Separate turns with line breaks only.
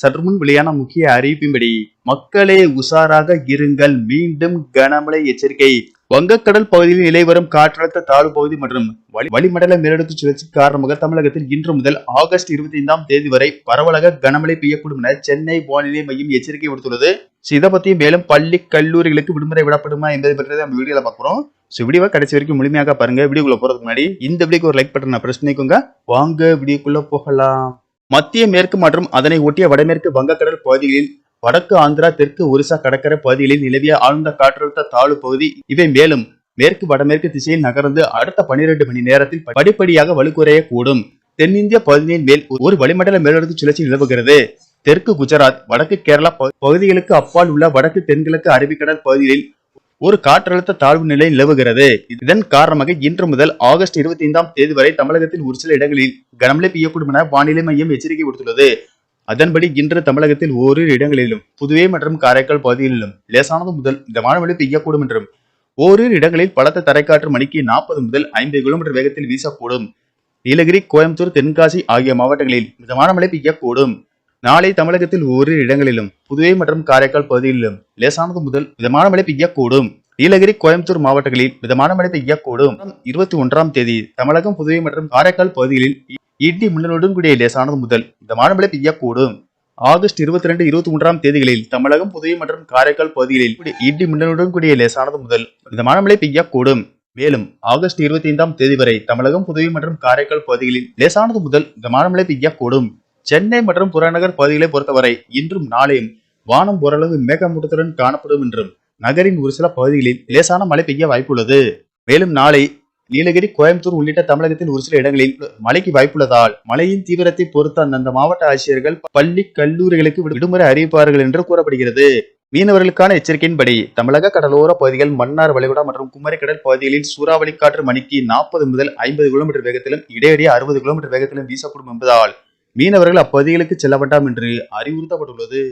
சற்றுமுன் வெளியான முக்கிய அறிவிப்பின்படி மக்களே உஷாராக இருங்கள். மீண்டும் கனமழை எச்சரிக்கை. வங்கக்கடல் பகுதியில் நிலை வரும் காற்றழுத்த தாழ்வு பகுதி மற்றும் வளிமண்டல மேலடுக்கு சுழற்சி காரணமாக தமிழகத்தில் இன்று முதல் ஆகஸ்ட் இருபத்தி ஐந்தாம் தேதி வரை பரவலாக கனமழை பெய்யக்கூடும் என சென்னை வானிலை மையம் எச்சரிக்கை விடுத்துள்ளது. இதை பத்தி மேலும் பள்ளி கல்லூரிகளுக்கு விடுமுறை விடப்படுமா என்பதை பற்றி நம்ம வீடியோல பாக்குறோம் ஸோ வீடியோவை கடைசி வரைக்கும் முழுமையாக பாருங்க. வீடியோக்குள்ள போறதுக்கு முன்னாடி இந்த வீடியோக்கு ஒரு லைக் பட்டன் பிரஸ் பண்ணிக்கோங்க. வாங்க வீடியோக்குள்ள போகலாம். மத்திய மேற்கு மற்றும் அதனை ஒட்டிய வடமேற்கு வங்கக்கடல் பகுதிகளில் வடக்கு ஆந்திரா தெற்கு ஒரிசா கடற்கரை பகுதிகளில் நிலவிய ஆழ்ந்த காற்றழுத்த தாழ்வு பகுதி. இவை மேலும் மேற்கு வடமேற்கு திசையில் நகர்ந்து அடுத்த 12 மணி நேரத்தில் படிப்படியாக வலுக்குறைய கூடும் தென்னிந்திய பகுதியின் மேல் ஒரு வளிமண்டல மேலடுக்கு சுழற்சி நிலவுகிறது. தெற்கு குஜராத் வடக்கு கேரளா பகு- பகுதிகளுக்கு அப்பால் உள்ள வடக்கு தென்கிழக்கு அரபிக்கடல் பகுதிகளில் ஒரு காற்றழுத்த தாழ்வு நிலை நிலவுகிறது. இதன் காரணமாக இன்று முதல் ஆகஸ்ட் இருபத்தி ஐந்தாம் தேதி வரை தமிழகத்தில் ஒரு சில இடங்களில் கனமழை பெய்யக்கூடும் என வானிலை மையம் எச்சரிக்கை விடுத்துள்ளது. அதன்படி இன்று தமிழகத்தில் ஓரிரு இடங்களிலும் புதுவை மற்றும் காரைக்கால் பகுதிகளிலும் லேசானது முதல் இந்த மழை பெய்யக்கூடும் என்றும் ஓரிரு இடங்களில் பலத்த தரைக்காற்று மணிக்கு நாற்பது முதல் ஐம்பது கிலோமீட்டர் வேகத்தில் வீசக்கூடும். நீலகிரி கோயம்புத்தூர் தென்காசி ஆகிய மாவட்டங்களில் மிதமான மழை பெய்யக்கூடும். நாளை தமிழகத்தில் ஓரிரு இடங்களிலும் புதுவை மற்றும் காரைக்கால் பகுதிகளிலும் லேசானது முதல் மிதமான மழை பெய்யக்கூடும். நீலகிரி கோயம்புத்தூர் மாவட்டங்களில் மிதமான மழை பெய்யக்கூடும். இருபத்தி ஒன்றாம் தேதி தமிழகம் புதுவை மற்றும் காரைக்கால் பகுதிகளில் இடி மின்னலுடன் கூடிய லேசானது முதல் மிதமான மழை பெய்யக்கூடும். ஆகஸ்ட் இருபத்தி ரெண்டு இருபத்தி மூன்றாம் தேதிகளில் தமிழகம் புதுவை மற்றும் காரைக்கால் பகுதிகளில் கூடிய இடி மின்னலுடன் கூடிய லேசானது முதல் மிதமான மழை பெய்யக்கூடும். மேலும் ஆகஸ்ட் இருபத்தி ஐந்தாம் தேதி வரை தமிழகம் புதுவை மற்றும் காரைக்கால் பகுதிகளில் லேசானது முதல் மிதமான மழை பெய்யக்கூடும். சென்னை மற்றும் புறநகர் பகுதிகளை பொறுத்தவரை இன்றும் நாளையும் வானம் ஓரளவு மேகமூட்டத்துடன் காணப்படும் என்றும் நகரின் ஒரு சில பகுதிகளில் லேசான மழை பெய்ய வாய்ப்புள்ளது. மேலும் நாளை நீலகிரி கோயம்புத்தூர் உள்ளிட்ட தமிழகத்தின் ஒரு சில இடங்களில் மழைக்கு வாய்ப்புள்ளதால் மழையின் தீவிரத்தை பொறுத்து அந்தந்த மாவட்ட ஆட்சியர்கள் பள்ளி கல்லூரிகளுக்கு விடு- விடுமுறை அறிவிப்பார்கள் என்று கூறப்படுகிறது. மீனவர்களுக்கான எச்சரிக்கையின்படி தமிழக கடலோர பகுதிகள் மன்னார் வளைகுடா மற்றும் குமரிக்கடல் பகுதிகளில் சூறாவளி காற்று மணிக்கு நாற்பது முதல் ஐம்பது கிலோமீட்டர் வேகத்திலும் இடையிடையே அறுபது கிலோமீட்டர் வேகத்திலும் வீசக்கூடும் என்பதால் மீனவர்கள் அப்பகுதிகளுக்கு செல்ல வேண்டாம் என்று அறிவுறுத்தப்பட்டுள்ளது.